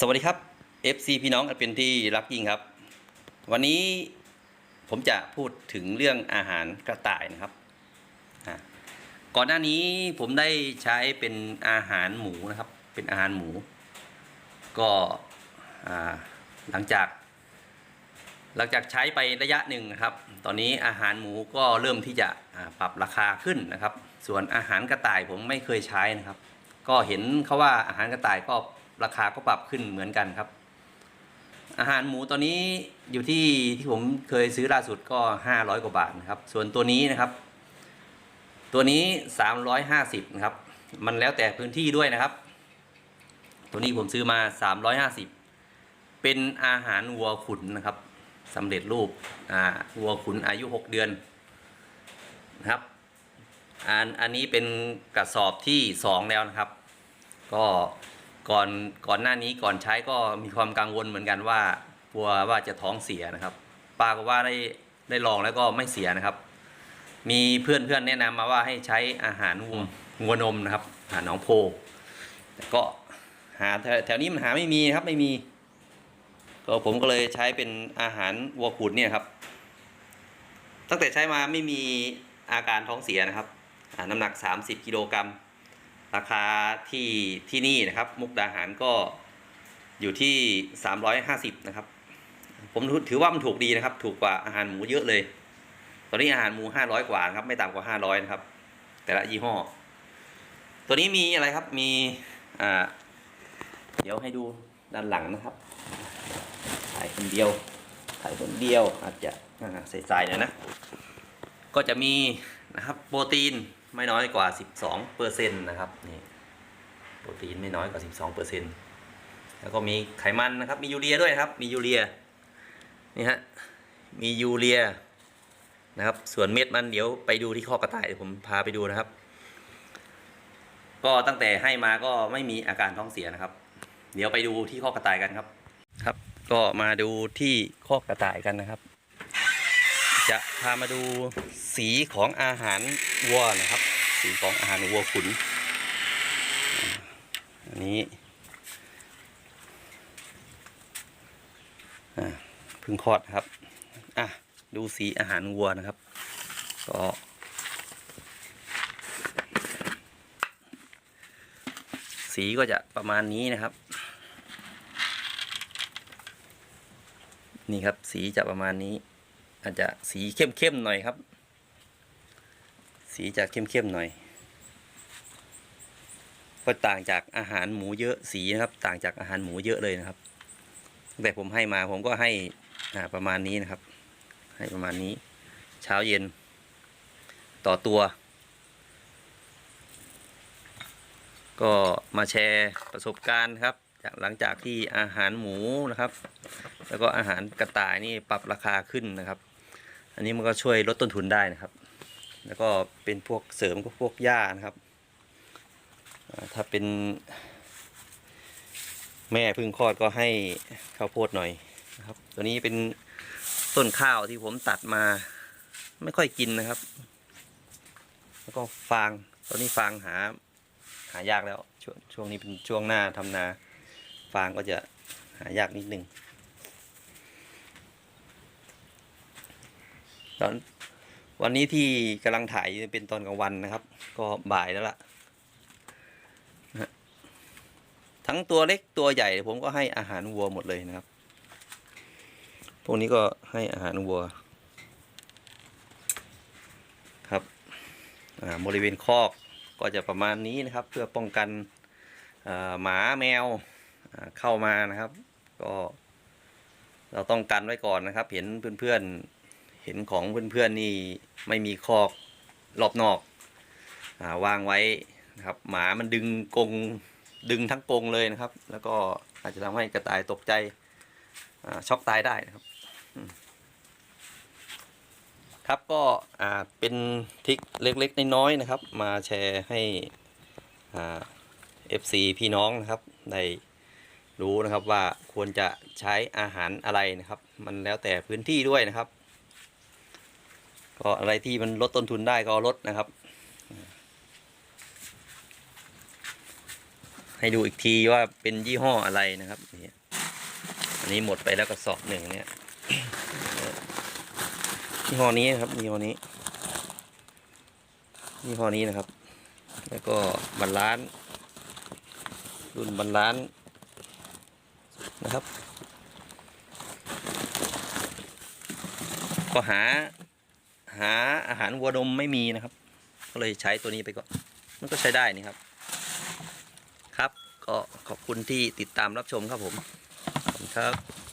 สวัสดีครับ FC พี่น้องอันเป็นที่รักยิ่งครับ วันนี้ผมจะพูดถึงเรื่องอาหารกระต่ายนะครับ ก่อนหน้านี้ผมได้ใช้เป็นอาหารหมูนะครับ เป็นอาหารหมู ก็หลังจาก หลังจากใช้ไประยะหนึ่งนะครับ ตอนนี้อาหารหมูก็เริ่มที่จะปรับราคาขึ้นนะครับ ส่วนอาหารกระต่ายผมไม่เคยใช้นะครับ ก็เห็นเขาว่าอาหารกระต่ายก็ ราคาก็ปรับขึ้นเหมือนกันครับ อาหารหมูตอนนี้อยู่ที่ที่ผมเคยซื้อล่าสุดก็ 500 กว่าบาทนะครับ ส่วนตัวนี้นะครับ ตัวนี้ 350นะครับ มันแล้วแต่พื้นที่ด้วยนะครับ ตัวนี้ผมซื้อมา 350 เป็นอาหารวัวขุนนะครับสำเร็จรูปอ่าวัวขุนอายุ 6 เดือนนะครับอันอันนี้เป็นกระสอบที่ 2 แล้วนะครับ ก็ ก่อนก่อนหน้านี้ก่อนใช้ก็มีความกังวลเหมือนกันว่ากลัวว่าจะท้องเสียนะครับป้าก็ว่าได้ได้ลองแล้วก็ไม่เสียนะครับ มีเพื่อนเพื่อนแนะนำมาว่าให้ใช้อาหารวัวงัวนมนะครับอาหารหนองโพแต่ก็หาแถวแถวนี้มันหาไม่มีครับไม่มี ก็ผมก็เลยใช้เป็นอาหารวัวขุนเนี่ยครับ ตั้งแต่ใช้มาไม่มีอาการท้องเสียนะครับน้ำหนัก 30กิโลกรัม ราคาที่ที่นี่นะครับ มุกดาหารก็อยู่ที่ 350 นะครับ ผมถือว่ามันถูกดีนะครับ ถูกกว่าอาหารหมูเยอะเลย ตอนนี้อาหารหมู 500 กว่านะครับ ไม่ต่ำกว่า 500 นะครับ แต่ละยี่ห้อ ตัวนี้มีอะไรครับ มี อ่า เดี๋ยวให้ดูด้านหลังนะครับ ถ่ายคนเดียว ถ่ายคนเดียวอาจจะอ่าใส่ๆหน่อยนะ ก็จะมีนะครับ โปรตีนไม่น้อยกว่า 12เปอร์เซ็นต์นะครับนี่โปรตีนไม่น้อยกว่า 12เปอร์เซ็นต์แล้วก็มีไขมันนะครับ มียูเรียด้วยครับ มียูเรียนี่ฮะมียูเรียนะครับส่วนเม็ดมันเดี๋ยวไปดูที่ข้อกระต่ายเดี๋ยวผมพาไปดูนะครับ ก็ตั้งแต่ให้มาก็ไม่มีอาการท้องเสียนะครับ เดี๋ยวไปดูที่ข้อกระต่ายกันครับครับ ก็มาดูที่ข้อกระต่ายกันนะครับ จะพามาดูสีของอาหารวัวนะครับ สีของอาหารวัวขุนอันนี้พึ่งคลอดครับอะดูสีอาหารวัวนะครับ ก็สีก็จะประมาณนี้นะครับ นี่ครับสีจะประมาณนี้ อาจจะสีเข้มๆหน่อยครับ สีจะเข้มๆหน่อยก็ต่างจากอาหารหมูเยอะสีนะครับ ต่างจากอาหารหมูเยอะเลยนะครับแต่ผมให้มาผมก็ให้ประมาณนี้นะครับ ให้ประมาณนี้ เช้าเย็น ต่อตัว ก็มาแชร์ประสบการณ์ครับจากหลังจากที่อาหารหมูนะครับ แล้วก็อาหารกระต่ายนี่ปรับราคาขึ้นนะครับ อันนี้มันก็ช่วยลดต้นทุนได้นะครับ แล้วก็เป็นพวกเสริมก็พวกหญ้านะครับ ถ้าเป็น แม่พึ่งคลอดก็ให้ข้าวโพดหน่อยนะครับ ตัวนี้เป็นต้นข้าวที่ผมตัดมา ไม่ค่อยกินนะครับ แล้วก็ฟางตอนนี้ฟางหา หายากแล้วช่วงช่วงนี้เป็นช่วงหน้าทำนา ฟางก็จะหายากนิดนึง ตอนวันนี้ที่กำลังถ่ายเป็นตอนกลางวันนะครับ ก็บ่ายแล้วล่ะนะทั้งตัวเล็กตัวใหญ่ ผมก็ให้อาหารวัวหมดเลยนะครับ พวกนี้ก็ให้อาหารวัว ครับบริเวณคอกก็จะประมาณนี้นะครับ เพื่อป้องกันหมาแมวเข้ามานะครับ ก็ เราต้องกันไว้ก่อนนะครับ เห็นเพื่อนๆ เห็นของเพื่อนๆนี่ไม่มีคอกรอบนอกอาวางไว้นะครับหมามันดึงกงดึงทั้งกงเลยนะครับ แล้วก็อาจจะทำให้กระต่ายตกใจช็อกตายได้นะครับ ครับก็เป็นทิคเล็กๆน้อยๆนะครับ มาแชร์ให้อ่า FC พี่น้องนะครับได้รู้นะครับว่าควรจะใช้อาหารอะไรนะครับ มันแล้วแต่พื้นที่ด้วยนะครับ ก็อะไรที่มันลดต้นทุนได้ก็ลดนะครับ ให้ดูอีกทีว่าเป็นยี่ห้ออะไรนะครับนี่อันนี้หมดไปแล้วกระสอบหนึ่งเนี่ยยี่ห้อนี้นะครับยี่ห้อนี้ยี่ห้อนี้นะครับ แล้วก็บรรลานรุ่นบรรลานนะครับ ก็หา หาอาหารวัวนมไม่มีนะครับ ก็เลยใช้ตัวนี้ไปก่อนมันก็ใช้ได้นี่ครับ ครับก็ขอบคุณที่ติดตามรับชมครับผมขอบคุณครับ